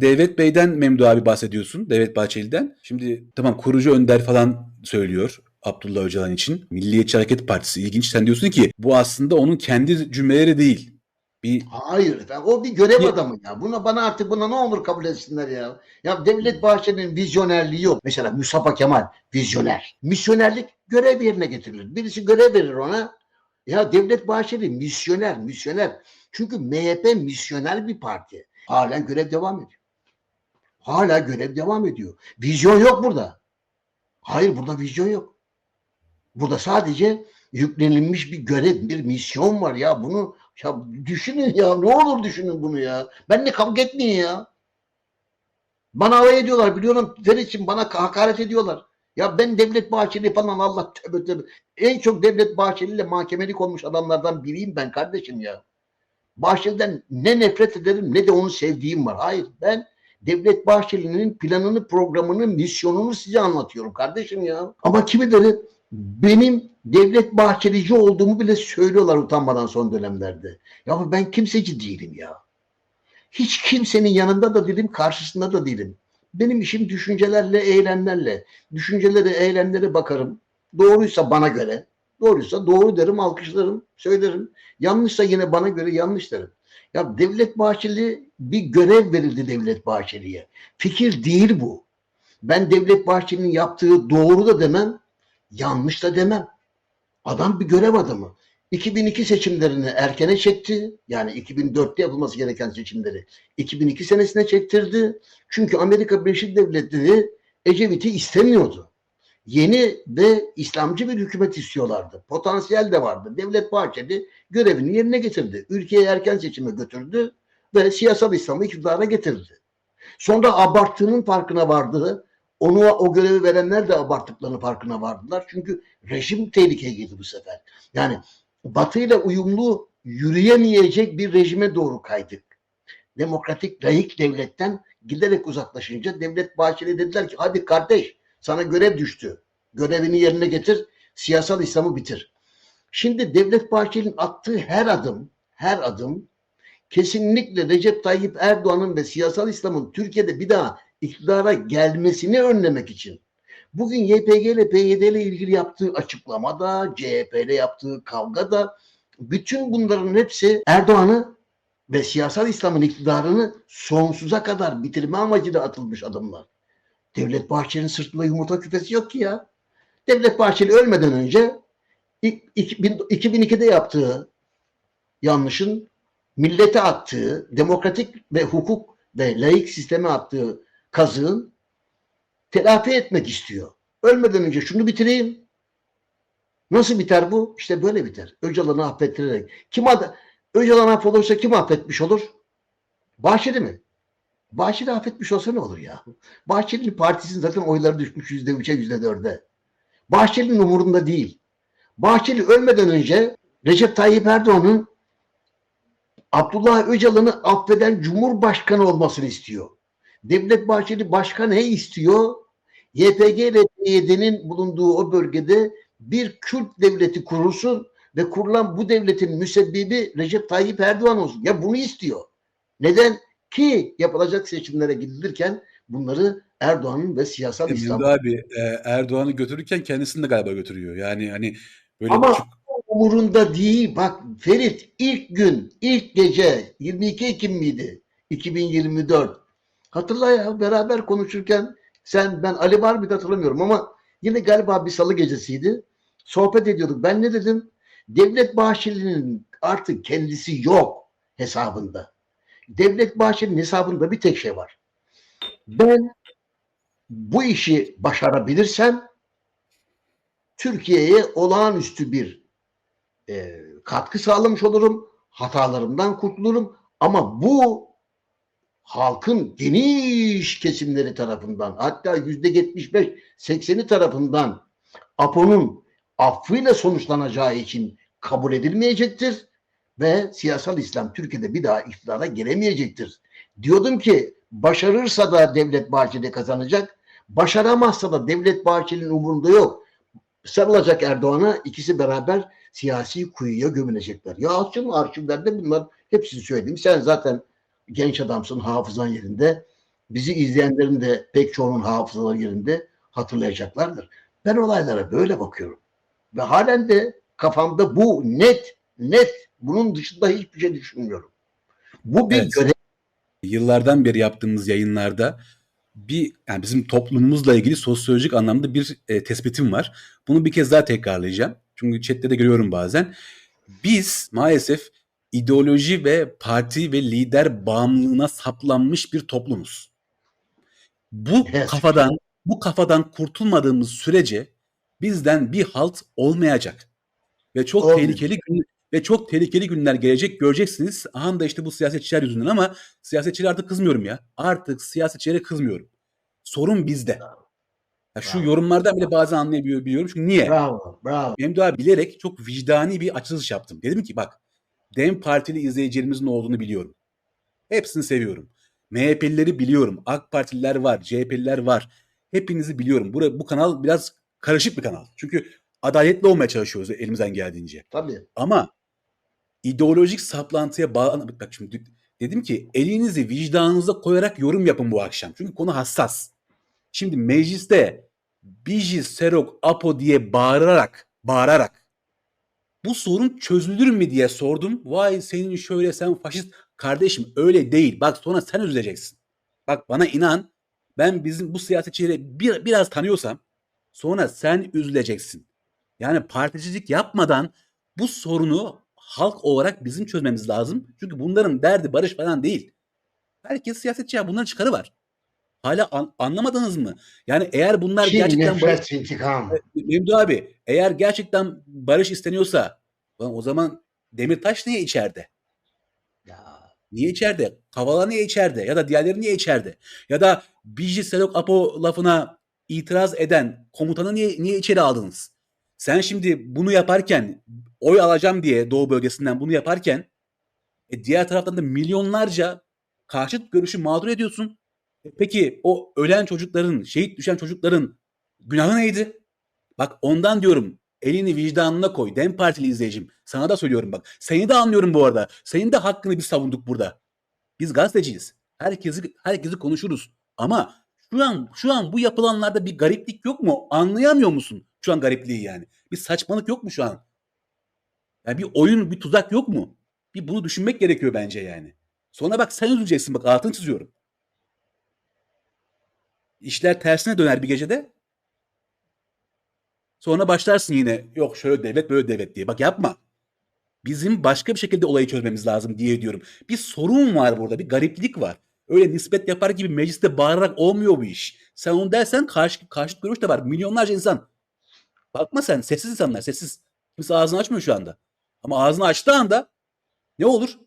Devlet Bey'den Memdu abi bahsediyorsun. Devlet Bahçeli'den. Şimdi tamam kurucu önder falan söylüyor. Abdullah Öcalan için. Milliyetçi Hareket Partisi ilginç. Sen diyorsun ki bu aslında onun kendi cümleleri değil. Bir Hayır efendim. O bir görev Ya- adamı ya. Buna bana artık buna ne olur kabul etsinler ya. Ya Devlet Bahçeli'nin vizyonerliği yok. Mesela Mustafa Kemal vizyoner. Misyonerlik görev yerine getirilir. Birisi görev verir ona. Ya Devlet Bahçeli misyoner, misyoner. Çünkü MHP misyoner bir parti. Halen görev devam ediyor. Hala görev devam ediyor. Vizyon yok burada. Hayır burada vizyon yok. Burada sadece yüklenilmiş bir görev, bir misyon var ya. Bunu ya düşünün ya. Ne olur düşünün bunu ya. Benle kavga etmeyin ya. Bana alay ediyorlar biliyorum. Ferit'ciğim bana hakaret ediyorlar. Ya ben Devlet Bahçeli falan Allah tövbe tövbe. En çok Devlet Bahçeli ile mahkemelik olmuş adamlardan biriyim ben kardeşim ya. Bahçeli'den ne nefret ederim ne de onu sevdiğim var. Hayır ben Devlet Bahçeli'nin planını, programını, misyonunu size anlatıyorum kardeşim ya. Ama kimileri benim Devlet Bahçelici olduğumu bile söylüyorlar utanmadan son dönemlerde. Ya ben kimseci değilim ya. Hiç kimsenin yanında da değilim, karşısında da değilim. Benim işim düşüncelerle, eylemlerle. Düşüncelere, eylemlere bakarım. Doğruysa bana göre, doğruysa doğru derim, alkışlarım, söylerim. Yanlışsa yine bana göre yanlış derim. Ya Devlet Bahçeli bir görev verildi Devlet Bahçeli'ye. Fikir değil bu. Ben Devlet Bahçeli'nin yaptığı doğru da demem, yanlış da demem. Adam bir görev adamı. 2002 seçimlerini erkene çekti. Yani 2004'te yapılması gereken seçimleri 2002 senesine çektirdi. Çünkü Amerika Birleşik Devletleri Ecevit'i istemiyordu. Yeni ve İslamcı bir hükümet istiyorlardı. Potansiyel de vardı. Devlet Bahçeli görevini yerine getirdi. Ülkeyi erken seçime götürdü ve siyasal İslam'ı iktidara getirdi. Sonra abarttığının farkına vardı. Onu o görevi verenler de abarttıklarının farkına vardılar. Çünkü rejim tehlikeye girdi bu sefer. Yani Batı ile uyumlu yürüyemeyecek bir rejime doğru kaydık. Demokratik layık devletten giderek uzaklaşınca Devlet Bahçeli dediler ki hadi kardeş sana görev düştü. Görevini yerine getir, siyasal İslam'ı bitir. Şimdi Devlet Bahçeli'nin attığı her adım, her adım kesinlikle Recep Tayyip Erdoğan'ın ve siyasal İslam'ın Türkiye'de bir daha iktidara gelmesini önlemek için bugün YPG ile PYD ile ilgili yaptığı açıklamada, CHP ile yaptığı kavgada bütün bunların hepsi Erdoğan'ı ve siyasal İslam'ın iktidarını sonsuza kadar bitirme amacıyla atılmış adımlar. Devlet Bahçeli'nin sırtında yumurta küpesi yok ki ya. Devlet Bahçeli ölmeden önce ilk- iki- bin- 2002'de yaptığı yanlışın millete attığı, demokratik ve hukuk ve laik sisteme attığı kazığın telafi etmek istiyor. Ölmeden önce şunu bitireyim. Nasıl biter bu? İşte böyle biter. Öcalan'ı affettirerek. Kim ad Öcalan affolursa kim affetmiş olur? Bahçeli mi? Bahçeli affetmiş olsa ne olur ya? Bahçeli'nin partisinin zaten oyları düşmüş yüzde üçe yüzde dörde. Bahçeli'nin umurunda değil. Bahçeli ölmeden önce Recep Tayyip Erdoğan'ın Abdullah Öcalan'ı affeden Cumhurbaşkanı olmasını istiyor. Devlet Bahçeli başka ne istiyor? YPG ile PYD'nin bulunduğu o bölgede bir Kürt devleti kurulsun ve kurulan bu devletin müsebbibi Recep Tayyip Erdoğan olsun. Ya bunu istiyor. Neden? Ki yapılacak seçimlere gidilirken bunları Erdoğan'ın ve siyasal İslam Memdu abi e, Erdoğan'ı götürürken kendisini de galiba götürüyor. Yani hani böyle Ama küçük umurunda değil. Bak Ferit ilk gün, ilk gece 22 Ekim miydi? 2024. Hatırla ya beraber konuşurken sen ben Ali var mıydı hatırlamıyorum ama yine galiba bir salı gecesiydi. Sohbet ediyorduk. Ben ne dedim? Devlet Bahçeli'nin artık kendisi yok hesabında. Devlet Bahçeli'nin hesabında bir tek şey var. Ben bu işi başarabilirsem Türkiye'ye olağanüstü bir e, katkı sağlamış olurum. Hatalarımdan kurtulurum. Ama bu halkın geniş kesimleri tarafından hatta yüzde 75-80'i tarafından APO'nun affıyla sonuçlanacağı için kabul edilmeyecektir ve siyasal İslam Türkiye'de bir daha iktidara gelemeyecektir. Diyordum ki başarırsa da Devlet Bahçeli kazanacak, başaramazsa da Devlet Bahçeli'nin umurunda yok. Sarılacak Erdoğan'a ikisi beraber siyasi kuyuya gömülecekler. Ya açın arşivlerde bunlar hepsini söyledim. Sen zaten genç adamsın, hafızan yerinde. bizi izleyenlerin de pek çoğunun hafızaları yerinde hatırlayacaklardır. Ben olaylara böyle bakıyorum. Ve halen de kafamda bu net, net. Bunun dışında hiçbir şey düşünmüyorum. Bu bir Evet. görev. Yıllardan beri yaptığımız yayınlarda bir yani bizim toplumumuzla ilgili sosyolojik anlamda bir e, tespitim var. Bunu bir kez daha tekrarlayacağım. Çünkü chatte de görüyorum bazen. Biz maalesef ideoloji ve parti ve lider bağımlılığına saplanmış bir toplumuz. Bu Evet. kafadan bu kafadan kurtulmadığımız sürece bizden bir halt olmayacak. Ve çok Olmayacak. tehlikeli gün ve çok tehlikeli günler gelecek göreceksiniz. Aha da işte bu siyasetçiler yüzünden ama siyasetçilere artık kızmıyorum ya. Artık siyasetçilere kızmıyorum. Sorun bizde. Ya şu Bravo. yorumlardan bile bazen anlayabiliyorum. Çünkü niye? Bravo, bravo. Memduh abi bilerek çok vicdani bir açılış yaptım. Dedim ki bak DEM Partili izleyicilerimizin olduğunu biliyorum. Hepsini seviyorum. MHP'lileri biliyorum. AK Partililer var, CHP'liler var. Hepinizi biliyorum. Bu, bu kanal biraz karışık bir kanal. Çünkü adaletli olmaya çalışıyoruz elimizden geldiğince. Tabii. Ama ideolojik saplantıya bağlı... Bak şimdi dedim ki elinizi vicdanınıza koyarak yorum yapın bu akşam. Çünkü konu hassas. Şimdi mecliste Biji, Serok, Apo diye bağırarak, bağırarak bu sorun çözülür mü diye sordum. Vay senin şöyle sen faşist kardeşim öyle değil. Bak sonra sen üzüleceksin. Bak bana inan ben bizim bu siyasetçileri bir, biraz tanıyorsam sonra sen üzüleceksin. Yani particilik yapmadan bu sorunu halk olarak bizim çözmemiz lazım. Çünkü bunların derdi barış falan değil. Herkes siyasetçi ya bunların çıkarı var. Hala an- anlamadınız mı? Yani eğer bunlar Kin, gerçekten barış, nefret, intikam. Memdu abi eğer gerçekten barış isteniyorsa o zaman Demirtaş niye içeride? Ya, Niye içeride? Kavala niye içeride? Ya da diğerleri niye içeride? Ya da Biji Selok Apo lafına itiraz eden komutanı niye, niye içeri aldınız? Sen şimdi bunu yaparken oy alacağım diye Doğu bölgesinden bunu yaparken e, diğer taraftan da milyonlarca karşıt görüşü mağdur ediyorsun. E, peki o ölen çocukların, şehit düşen çocukların günahı neydi? Bak ondan diyorum elini vicdanına koy. Dem Partili izleyicim. Sana da söylüyorum bak. Seni de anlıyorum bu arada. Senin de hakkını biz savunduk burada. Biz gazeteciyiz. Herkesi herkesi konuşuruz. Ama şu an şu an bu yapılanlarda bir gariplik yok mu? Anlayamıyor musun şu an garipliği yani? Bir saçmalık yok mu şu an? Yani bir oyun, bir tuzak yok mu? Bir bunu düşünmek gerekiyor bence yani. Sonra bak sen üzüleceksin bak altını çiziyorum. İşler tersine döner bir gecede. Sonra başlarsın yine yok şöyle devlet böyle devlet diye. Bak yapma. Bizim başka bir şekilde olayı çözmemiz lazım diye diyorum. Bir sorun var burada, bir gariplik var. Öyle nispet yapar gibi mecliste bağırarak olmuyor bu iş. Sen onu dersen karşı, karşıt görüş de var. Milyonlarca insan. Bakma sen, sessiz insanlar, sessiz. Kimse ağzını açmıyor şu anda. Ama ağzını açtığı anda ne olur?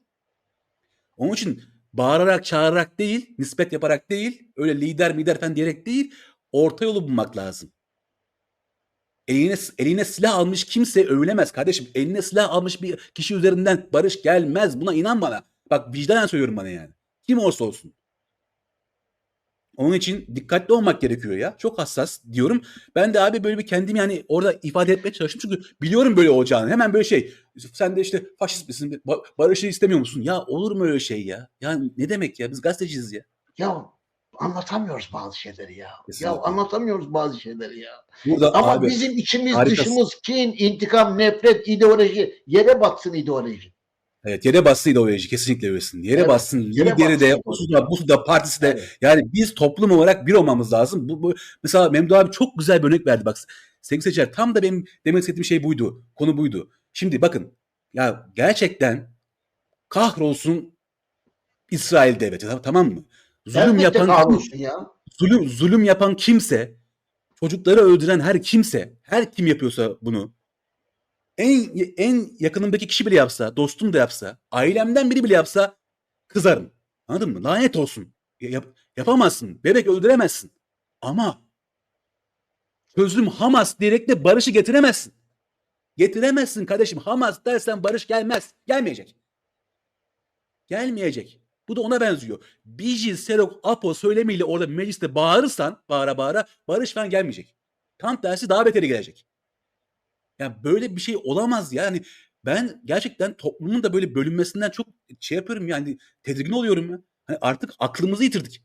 Onun için bağırarak, çağırarak değil, nispet yaparak değil, öyle lider mider falan diyerek değil, orta yolu bulmak lazım. Eline, eline silah almış kimse övülemez kardeşim. Eline silah almış bir kişi üzerinden barış gelmez. Buna inan bana. Bak vicdanen söylüyorum bana yani. Kim olursa olsun. Onun için dikkatli olmak gerekiyor ya. Çok hassas diyorum. Ben de abi böyle bir kendimi yani orada ifade etmeye çalıştım. Çünkü biliyorum böyle olacağını. Hemen böyle şey. Sen de işte faşist misin? ba- Barışı istemiyor musun? Ya olur mu öyle şey ya? Ya ne demek ya? Biz gazeteciyiz ya. ya anlatamıyoruz bazı şeyleri ya. Kesinlikle. Ya anlatamıyoruz bazı şeyleri ya. Burada Ama abi bizim içimiz harikasın. dışımız kin, intikam, nefret, ideoloji. Yere batsın ideoloji. Evet yere bastı ideoloji kesinlikle öylesin. Yere Evet, bassın. yere Lideri de, bassın. Usu da, Busu da, partisi de. Evet. Yani biz toplum olarak bir olmamız lazım. Bu, bu mesela Memduh abi çok güzel bir örnek verdi bak. Sevgili seçer tam da benim demek istediğim şey buydu. Konu buydu. Şimdi bakın ya gerçekten kahrolsun İsrail devleti tamam mı? Zulüm Elbette yapan ya. zulüm, zulüm yapan kimse, çocukları öldüren her kimse, her kim yapıyorsa bunu en en yakınımdaki kişi bile yapsa, dostum da yapsa, ailemden biri bile yapsa kızarım. Anladın mı? Lanet olsun. Yap- yapamazsın. Bebek öldüremezsin. Ama çözüm Hamas diyerek de barışı getiremezsin. Getiremezsin kardeşim. Hamas dersen barış gelmez. Gelmeyecek. Gelmeyecek. Bu da ona benziyor. Biji, Serok, Apo söylemiyle orada mecliste bağırırsan bağıra bağıra barış falan gelmeyecek. Tam tersi daha beteri gelecek. Yani böyle bir şey olamaz ya. yani ben gerçekten toplumun da böyle bölünmesinden çok şey yapıyorum yani tedirgin oluyorum ya. Hani artık aklımızı yitirdik.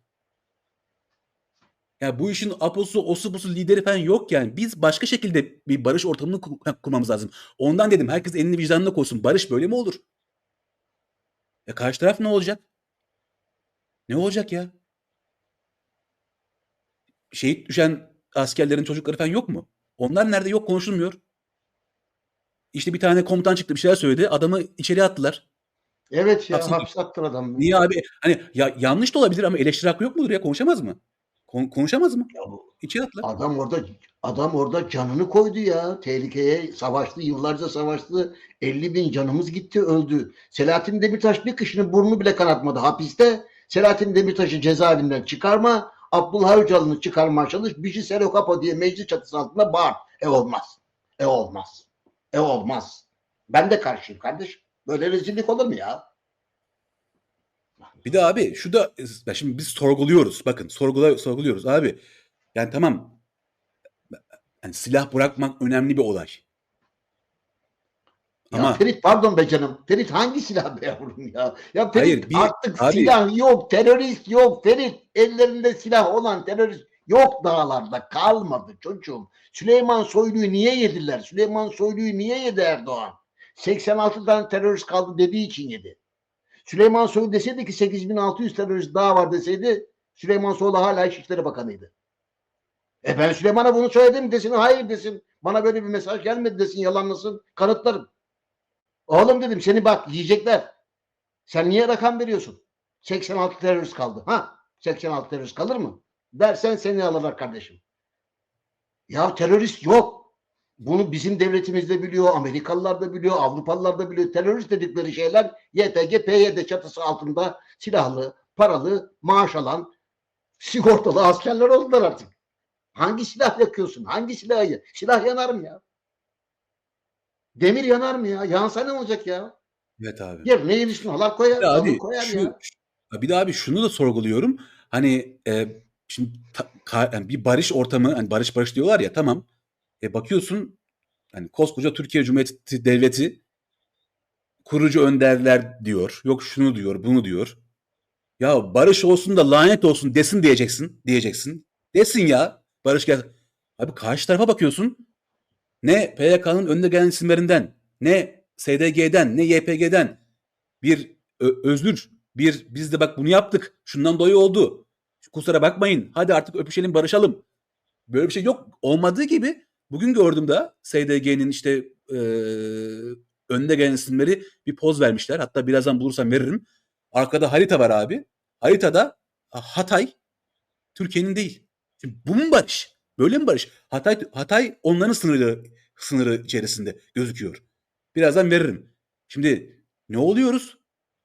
Ya bu işin aposu, osu busu lideri falan yok yani. Biz başka şekilde bir barış ortamını kur- kurmamız lazım. Ondan dedim herkes elini vicdanına koysun. Barış böyle mi olur? Ya karşı taraf ne olacak? Ne olacak ya? Şehit düşen askerlerin çocukları falan yok mu? Onlar nerede yok konuşulmuyor. İşte bir tane komutan çıktı bir şeyler söyledi. Adamı içeri attılar. Evet ya Hapse- hapse attır adam. Niye abi? Hani ya yanlış da olabilir ama eleştiri hakkı yok mudur ya? Konuşamaz mı? Kon- konuşamaz mı? Ya bu- İçeri attılar. Adam orada adam orada canını koydu ya. Tehlikeye savaştı, yıllarca savaştı. 50 bin canımız gitti, öldü. Selahattin Demirtaş bir kişinin burnunu bile kanatmadı hapiste. Selahattin Demirtaş'ı cezaevinden çıkarma, Abdullah Öcalan'ı çıkarmaya çalış, bir şey Selo Kapa diye meclis çatısı altında bağır. E olmaz. E olmaz. E olmaz. Ben de karşıyım kardeş. Böyle rezillik olur mu ya? Bir de abi şu da ya şimdi biz sorguluyoruz. Bakın sorgula, sorguluyoruz abi. Yani tamam yani silah bırakmak önemli bir olay. Ya Ama Ferit pardon be canım. Ferit hangi silah be yavrum ya? Ya Ferit Hayır, bir- artık abi- silah yok, terörist yok. Ferit ellerinde silah olan terörist yok dağlarda kalmadı çocuğum. Süleyman Soylu'yu niye yediler? Süleyman Soylu'yu niye yedi Erdoğan? 86 tane terörist kaldı dediği için yedi. Süleyman Soylu deseydi ki 8600 terörist daha var deseydi Süleyman Soylu hala İçişleri Bakanı'ydı. E ben Süleyman'a bunu söyledim desin hayır desin. Bana böyle bir mesaj gelmedi desin yalanlasın kanıtlarım. Oğlum dedim seni bak yiyecekler. Sen niye rakam veriyorsun? 86 terörist kaldı. Ha 86 terörist kalır mı? Dersen seni alırlar kardeşim. Ya terörist yok. Bunu bizim devletimiz de biliyor, Amerikalılar da biliyor, Avrupalılar da biliyor. Terörist dedikleri şeyler YPG, PYD çatısı altında silahlı, paralı, maaş alan, sigortalı askerler oldular artık. Hangi silah yakıyorsun? Hangi silahı? Silah yanar mı ya? Demir yanar mı ya? Yansa ne olacak ya? evet abi. Yerine yenisini alar koyar. Bir abi koyar şu, ya. bir de abi şunu da sorguluyorum. Hani e, şimdi ta- ka- yani bir barış ortamı hani barış barış diyorlar ya tamam. E bakıyorsun hani koskoca Türkiye Cumhuriyeti Devleti kurucu önderler diyor. Yok şunu diyor, bunu diyor. Ya barış olsun da lanet olsun desin diyeceksin. Diyeceksin. Desin ya. Barış gel. Abi karşı tarafa bakıyorsun. Ne PYK'nın önde gelen isimlerinden, ne SDG'den, ne YPG'den bir özür, bir biz de bak bunu yaptık. Şundan dolayı oldu. Kusura bakmayın. Hadi artık öpüşelim, barışalım. Böyle bir şey yok. Olmadığı gibi bugün gördüm de SDG'nin işte eee önde gelen isimleri bir poz vermişler. Hatta birazdan bulursam veririm. Arkada harita var abi. Haritada Hatay Türkiye'nin değil. Şimdi bu mu barış? Böyle mi barış? Hatay Hatay onların sınırı sınırı içerisinde gözüküyor. Birazdan veririm. Şimdi ne oluyoruz?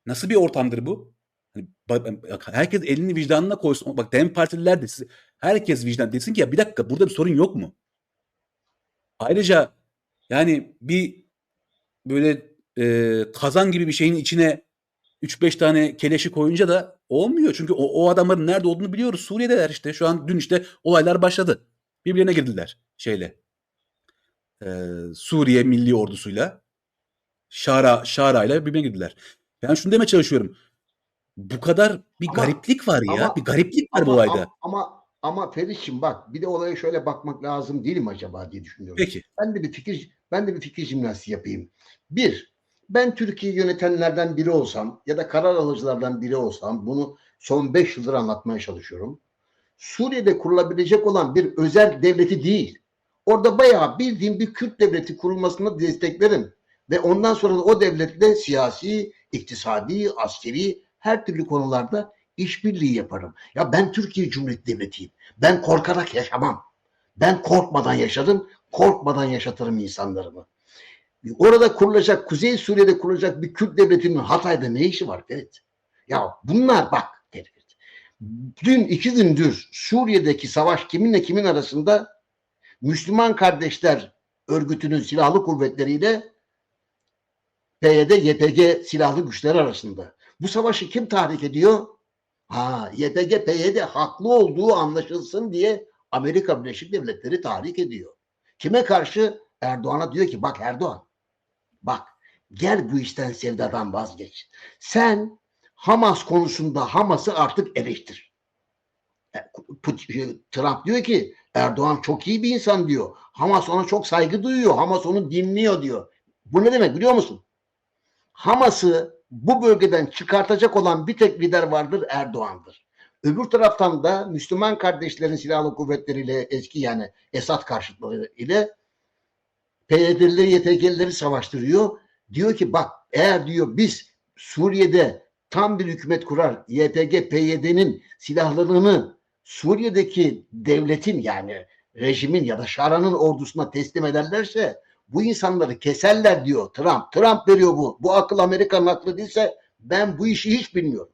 Nasıl bir ortamdır bu? Hani herkes elini vicdanına koysun. Bak Dem Partililer de siz- herkes vicdan desin ki ya bir dakika burada bir sorun yok mu? Ayrıca yani bir böyle e, kazan gibi bir şeyin içine 3-5 tane keleşi koyunca da olmuyor. Çünkü o, o adamların nerede olduğunu biliyoruz. Suriye'deler işte. Şu an dün işte olaylar başladı. Birbirine girdiler şeyle. Ee, Suriye Milli Ordusuyla Şara Şara'yla birbirine girdiler. Ben şunu demeye çalışıyorum. Bu kadar bir Ama- gariplik var ya. ama- bir gariplik var bu Ama, olayda. ama, ama, ama Ferit'ciğim bak bir de olaya şöyle bakmak lazım değil mi acaba diye düşünüyorum. Peki. Ben de bir fikir ben de bir fikir jimnastiği yapayım. Bir, ben Türkiye yönetenlerden biri olsam ya da karar alıcılardan biri olsam bunu son 5 yıldır anlatmaya çalışıyorum. Suriye'de kurulabilecek olan bir özel devleti değil. Orada bayağı bildiğim bir Kürt devleti kurulmasını desteklerim. Ve ondan sonra da o devletle siyasi, iktisadi, askeri her türlü konularda işbirliği yaparım. Ya ben Türkiye Cumhuriyeti Devleti'yim. Ben korkarak yaşamam. Ben korkmadan yaşadım, korkmadan yaşatırım insanlarımı. Orada kurulacak, Kuzey Suriye'de kurulacak bir Kürt devletinin Hatay'da ne işi var Ferit? Ya bunlar bak Ferit. Dün iki gündür Suriye'deki savaş kiminle kimin arasında Müslüman Kardeşler Örgütü'nün silahlı kuvvetleriyle PYD, YPG silahlı güçler arasında. Bu savaşı kim tahrik ediyor? Ha, YPG, PYD haklı olduğu anlaşılsın diye Amerika Birleşik Devletleri tahrik ediyor. Kime karşı? Erdoğan'a diyor ki bak Erdoğan bak gel bu işten sevdadan vazgeç. Sen Hamas konusunda Hamas'ı artık eleştir. E, Put- Trump diyor ki Erdoğan çok iyi bir insan diyor. Hamas ona çok saygı duyuyor. Hamas onu dinliyor diyor. Bu ne demek biliyor musun? Hamas'ı bu bölgeden çıkartacak olan bir tek lider vardır Erdoğan'dır. Öbür taraftan da Müslüman kardeşlerin silahlı kuvvetleriyle eski yani Esad karşıtları ile PYD'lileri, YTG'lileri savaştırıyor. Diyor ki bak eğer diyor biz Suriye'de tam bir hükümet kurar, YPG, PYD'nin silahlarını Suriye'deki devletin yani rejimin ya da Şara'nın ordusuna teslim ederlerse bu insanları keserler diyor Trump. Trump veriyor bu. Bu akıl Amerika'nın aklı değilse ben bu işi hiç bilmiyorum.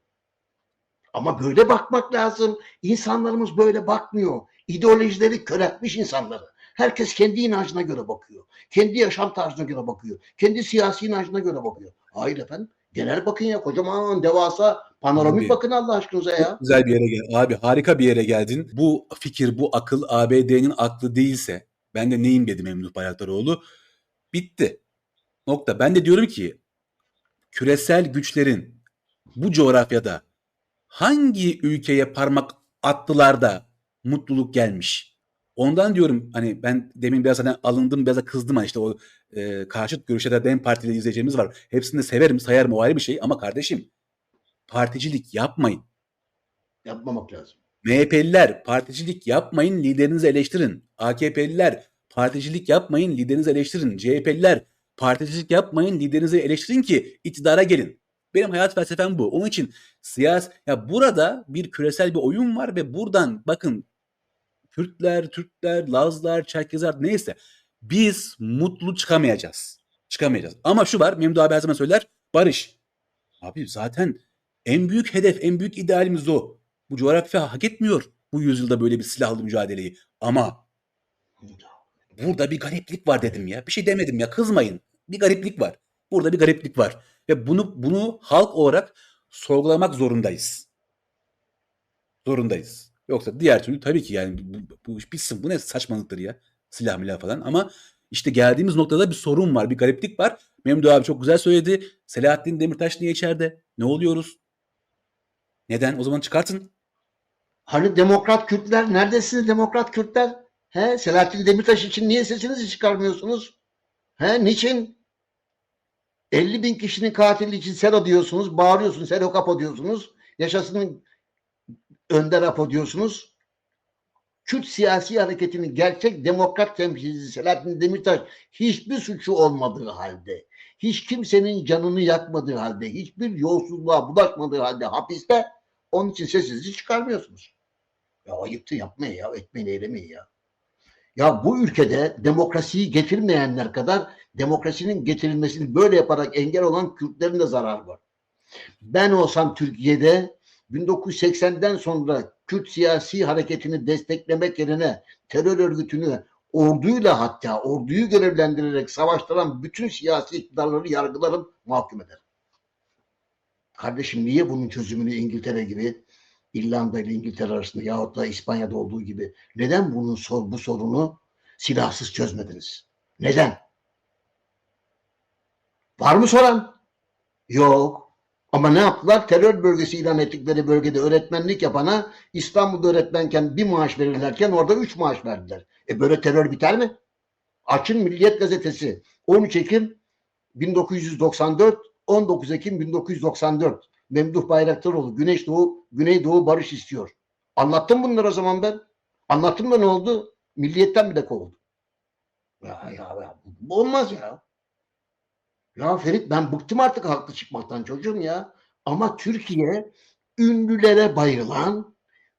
Ama böyle bakmak lazım. İnsanlarımız böyle bakmıyor. İdeolojileri köreltmiş insanları. Herkes kendi inancına göre bakıyor. Kendi yaşam tarzına göre bakıyor. Kendi siyasi inancına göre bakıyor. Hayır efendim. Genel bakın ya kocaman devasa panoramik Abi. bakın Allah aşkınıza ya. Çok güzel bir yere gel. Abi harika bir yere geldin. Bu fikir, bu akıl ABD'nin aklı değilse ben de neyim dedi Memduh Bayraktaroğlu. Bitti. Nokta. Ben de diyorum ki küresel güçlerin bu coğrafyada hangi ülkeye parmak attılar da mutluluk gelmiş? Ondan diyorum hani ben demin biraz hani alındım biraz da kızdım hani işte o e, karşıt görüşe de DEM Partili izleyicilerimiz var. Hepsini de severim sayarım o ayrı bir şey ama kardeşim particilik yapmayın. Yapmamak lazım. MHP'liler particilik yapmayın liderinizi eleştirin. AKP'liler particilik yapmayın liderinizi eleştirin. CHP'liler particilik yapmayın liderinizi eleştirin ki iktidara gelin. Benim hayat felsefem bu. Onun için siyas ya burada bir küresel bir oyun var ve buradan bakın Kürtler, Türkler, Lazlar, Çerkezler neyse biz mutlu çıkamayacağız. Çıkamayacağız. Ama şu var Memduh abi her zaman söyler barış. Abi zaten en büyük hedef, en büyük idealimiz o. Bu coğrafya hak etmiyor bu yüzyılda böyle bir silahlı mücadeleyi. Ama burada bir gariplik var dedim ya. Bir şey demedim ya kızmayın. Bir gariplik var. Burada bir gariplik var. Ve bunu bunu halk olarak sorgulamak zorundayız. Zorundayız. Yoksa diğer türlü tabii ki yani bu, bu bitsin. Bu ne saçmalıktır ya. Silah milah falan. Ama işte geldiğimiz noktada bir sorun var. Bir gariplik var. Memduh abi çok güzel söyledi. Selahattin Demirtaş niye içeride? Ne oluyoruz? Neden? O zaman çıkartın. Hani demokrat Kürtler neredesiniz demokrat Kürtler? He Selahattin Demirtaş için niye sesinizi çıkarmıyorsunuz? He niçin? 50 bin kişinin katili için Sero diyorsunuz, bağırıyorsunuz, Sero Kapo diyorsunuz. Yaşasın Önder Apo diyorsunuz. Kürt siyasi hareketinin gerçek demokrat temsilcisi Selahattin Demirtaş hiçbir suçu olmadığı halde, hiç kimsenin canını yakmadığı halde, hiçbir yolsuzluğa bulaşmadığı halde hapiste onun için sesinizi çıkarmıyorsunuz. Ya ayıptı yapmayın ya, etmeyin eylemeyin ya. Ya bu ülkede demokrasiyi getirmeyenler kadar demokrasinin getirilmesini böyle yaparak engel olan Kürtlerin de zararı var. Ben olsam Türkiye'de 1980'den sonra Kürt siyasi hareketini desteklemek yerine terör örgütünü orduyla hatta orduyu görevlendirerek savaştıran bütün siyasi iktidarları yargılarım, mahkum ederim. Kardeşim niye bunun çözümünü İngiltere gibi İrlanda ile İngiltere arasında yahut da İspanya'da olduğu gibi neden bunun sor, bu sorunu silahsız çözmediniz? Neden? Var mı soran? Yok. Ama ne yaptılar? Terör bölgesi ilan ettikleri bölgede öğretmenlik yapana İstanbul'da öğretmenken bir maaş verirlerken orada üç maaş verdiler. E böyle terör biter mi? Açın Milliyet Gazetesi 13 Ekim 1994 19 Ekim 1994 Memduh Bayraktaroğlu Güneş Doğu Güneydoğu barış istiyor. Anlattım bunları o zaman ben. Anlattım da ne oldu? Milliyetten bile kovuldu. Ya, ya, ya bu olmaz ya. Ya Ferit ben bıktım artık haklı çıkmaktan çocuğum ya. Ama Türkiye ünlülere bayılan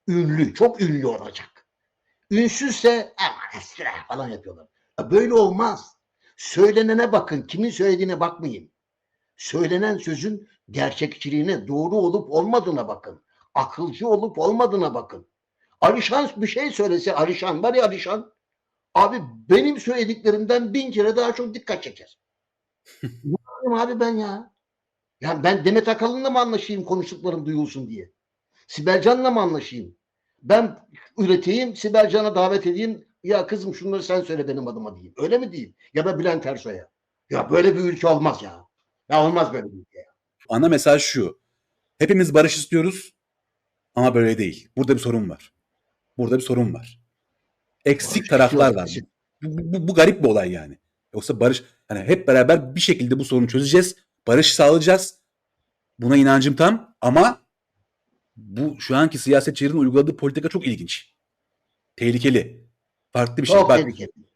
ünlü, çok ünlü olacak. Ünsüzse aman falan yapıyorlar. Ya böyle olmaz. Söylenene bakın, kimin söylediğine bakmayın. Söylenen sözün gerçekçiliğine, doğru olup olmadığına bakın. Akılcı olup olmadığına bakın. Alişan bir şey söylese, Alişan var ya Alişan, abi benim söylediklerimden bin kere daha çok dikkat çeker. ne yapayım abi ben ya? Yani ben Demet Akalın'la mı anlaşayım konuştuklarım duyulsun diye? Sibel Can'la mı anlaşayım? Ben üreteyim, Sibel Can'a davet edeyim. Ya kızım şunları sen söyle benim adıma diyeyim. Öyle mi diyeyim? Ya da Bülent Ersoy'a. Ya böyle bir ülke olmaz ya. Ya olmaz böyle bir. Ana mesaj şu. Hepimiz barış istiyoruz ama böyle değil. Burada bir sorun var. burada bir sorun var. Eksik Barış taraflar var. Bu, bu, bu garip bir olay yani. Yoksa barış hani hep beraber bir şekilde bu sorunu çözeceğiz. Barış sağlayacağız. Buna inancım tam ama bu şu anki siyasetçilerin uyguladığı politika çok ilginç. Tehlikeli. Farklı bir şey. Çok Bak tehlikeli.